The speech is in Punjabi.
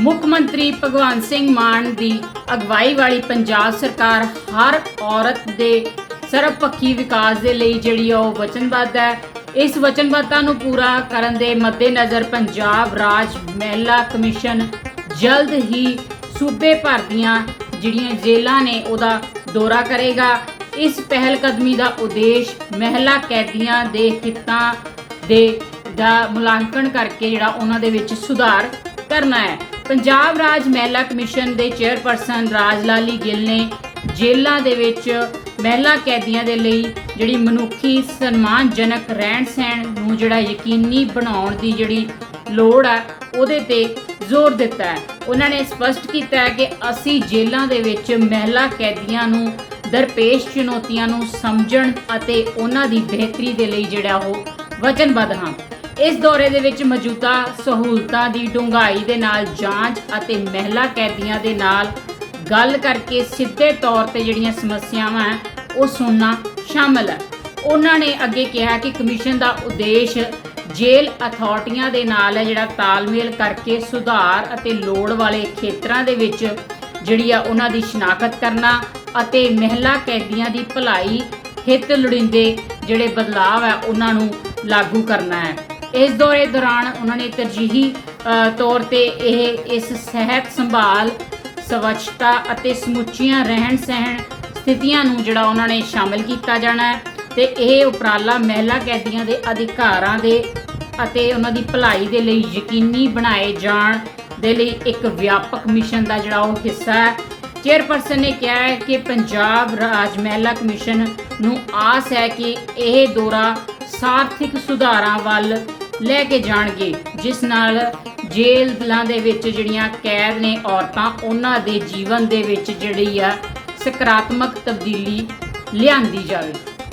ਮੁੱਖ ਮੰਤਰੀ ਭਗਵੰਤ ਸਿੰਘ ਮਾਨ ਦੀ ਅਗਵਾਈ ਵਾਲੀ ਪੰਜਾਬ ਸਰਕਾਰ ਹਰ ਔਰਤ ਦੇ ਸਰਬਪੱਖੀ ਵਿਕਾਸ ਦੇ ਲਈ ਜਿਹੜੀ ਆ ਉਹ ਵਚਨਬੱਧ ਹੈ। ਇਸ ਵਚਨਬੱਧਤਾ ਨੂੰ ਪੂਰਾ ਕਰਨ ਦੇ ਮੱਦੇਨਜ਼ਰ ਪੰਜਾਬ ਰਾਜ ਮਹਿਲਾ ਕਮਿਸ਼ਨ ਜਲਦ ਹੀ ਸੂਬੇ ਭਰ ਦੀਆਂ ਜਿਹੜੀਆਂ ਜੇਲ੍ਹਾਂ ਨੇ ਉਹਦਾ ਦੌਰਾ ਕਰੇਗਾ। ਇਸ ਪਹਿਲ ਕਦਮੀ ਦਾ ਉਦੇਸ਼ ਮਹਿਲਾ ਕੈਦੀਆਂ ਦੇ ਹਿੱਤਾਂ ਦੇ ਦਾ ਮੁਲਾਂਕਣ ਕਰਕੇ ਜਿਹੜਾ ਉਹਨਾਂ ਦੇ ਵਿੱਚ ਸੁਧਾਰ ਕਰਨਾ ਹੈ। ਪੰਜਾਬ ਰਾਜ ਮਹਿਲਾ ਕਮਿਸ਼ਨ ਦੇ ਚੇਅਰਪਰਸਨ ਰਾਜ ਲਾਲੀ ਗਿੱਲ ਨੇ ਜੇਲ੍ਹਾਂ ਦੇ ਵਿੱਚ ਮਹਿਲਾ ਕੈਦੀਆਂ ਦੇ ਲਈ ਜਿਹੜੀ ਮਨੁੱਖੀ ਸਨਮਾਨਜਨਕ ਰਹਿਣ ਸਹਿਣ ਨੂੰ ਜਿਹੜਾ ਯਕੀਨੀ ਬਣਾਉਣ ਦੀ ਜਿਹੜੀ ਲੋੜ ਹੈ ਉਹਦੇ ਤੇ ਜ਼ੋਰ ਦਿੱਤਾ ਹੈ। ਉਹਨਾਂ ਨੇ ਸਪਸ਼ਟ ਕੀਤਾ ਹੈ ਕਿ ਅਸੀਂ ਜੇਲ੍ਹਾਂ ਦੇ ਵਿੱਚ ਮਹਿਲਾ ਕੈਦੀਆਂ ਨੂੰ, ਦਰਪੇਸ਼ ਚੁਣੌਤੀਆਂ ਨੂੰ ਸਮਝਣ ਅਤੇ ਉਹਨਾਂ ਦੀ ਬਿਹਤਰੀ ਦੇ ਲਈ ਜਿਹੜਾ ਉਹ ਵਚਨਬੱਧ ਹਾਂ। ਇਸ ਦੌਰੇ ਦੇ ਵਿੱਚ ਮੌਜੂਦਾ ਸਹੂਲਤਾਂ ਦੀ ਡੂੰਘਾਈ ਦੇ ਨਾਲ ਜਾਂਚ ਅਤੇ ਮਹਿਲਾ ਕੈਦੀਆਂ ਦੇ ਨਾਲ ਗੱਲ ਕਰਕੇ ਸਿੱਧੇ ਤੌਰ ਤੇ ਜਿਹੜੀਆਂ ਸਮੱਸਿਆਵਾਂ ਹੈ ਉਹ ਸੁਣਨਾ ਸ਼ਾਮਲ ਹੈ। ਉਹਨਾਂ ਨੇ ਅੱਗੇ ਕਿਹਾ ਕਿ ਕਮਿਸ਼ਨ ਦਾ ਉਦੇਸ਼ ਜੇਲ੍ਹ ਅਥਾਰਟੀਆਂ ਦੇ ਨਾਲ ਹੈ, ਜਿਹੜਾ ਤਾਲਮੇਲ ਕਰਕੇ ਸੁਧਾਰ ਅਤੇ ਲੋੜ ਵਾਲੇ ਖੇਤਰਾਂ ਦੇ ਵਿੱਚ ਜਿਹੜੀ ਆ ਉਹਨਾਂ ਦੀ ਸ਼ਨਾਖਤ ਕਰਨਾ ਅਤੇ ਮਹਿਲਾ ਕੈਦੀਆਂ ਦੀ ਭਲਾਈ, ਹਿੱਤ ਲੋੜੀਂਦੇ ਜਿਹੜੇ ਬਦਲਾਅ ਹੈ, ਉਹਨਾਂ ਨੂੰ ਲਾਗੂ ਕਰਨਾ ਹੈ। ਇਸ ਦੌਰੇ ਦੌਰਾਨ ਉਹਨਾਂ ਨੇ ਤਰਜੀਹੀ ਤੌਰ ਤੇ ਇਹ, ਇਸ ਸਿਹਤ ਸੰਭਾਲ, ਸਵੱਛਤਾ ਅਤੇ ਸਮੁੱਚੀਆਂ ਰਹਿਣ ਸਹਿਣ ਸਥਿਤੀਆਂ ਨੂੰ ਜਿਹੜਾ ਉਹਨਾਂ ਨੇ ਸ਼ਾਮਿਲ ਕੀਤਾ ਜਾਣਾ ਹੈ ਤੇ ਇਹ ਉਪਰਾਲਾ ਮਹਿਲਾ ਕੈਦੀਆਂ ਦੇ ਅਧਿਕਾਰਾਂ ਦੇ ਅਤੇ ਉਹਨਾਂ ਦੀ ਭਲਾਈ ਦੇ ਲਈ ਯਕੀਨੀ ਬਣਾਏ ਜਾਣ ਦੇ ਲਈ ਇੱਕ ਵਿਆਪਕ ਮਿਸ਼ਨ ਦਾ ਜਿਹੜਾ ਉਹ ਹਿੱਸਾ ਹੈ। ਚੇਅਰਪਰਸਨ ਨੇ ਕਿਹਾ ਹੈ ਕਿ ਪੰਜਾਬ ਰਾਜ ਮਹਿਲਾ ਕਮਿਸ਼ਨ ਨੂੰ ਆਸ ਹੈ ਕਿ ਇਹ ਦੌਰਾ ਸਾਰਥਿਕ ਸੁਧਾਰਾਂ ਵੱਲ ਲੈ ਕੇ ਜਾਣਗੇ। ਜਿਸ ਨਾਲ ਜੇਲ੍ਹਾਂ ਦੇ ਵਿੱਚ ਜਿਹੜੀਆਂ ਕੈਦ ਨੇ ਔਰਤਾਂ, ਉਹਨਾਂ ਦੇ ਜੀਵਨ ਦੇ ਵਿੱਚ ਜਿਹੜੀ ਆ ਸਕਾਰਾਤਮਕ ਤਬਦੀਲੀ ਲਿਆਂਦੀ ਜਾਵੇ।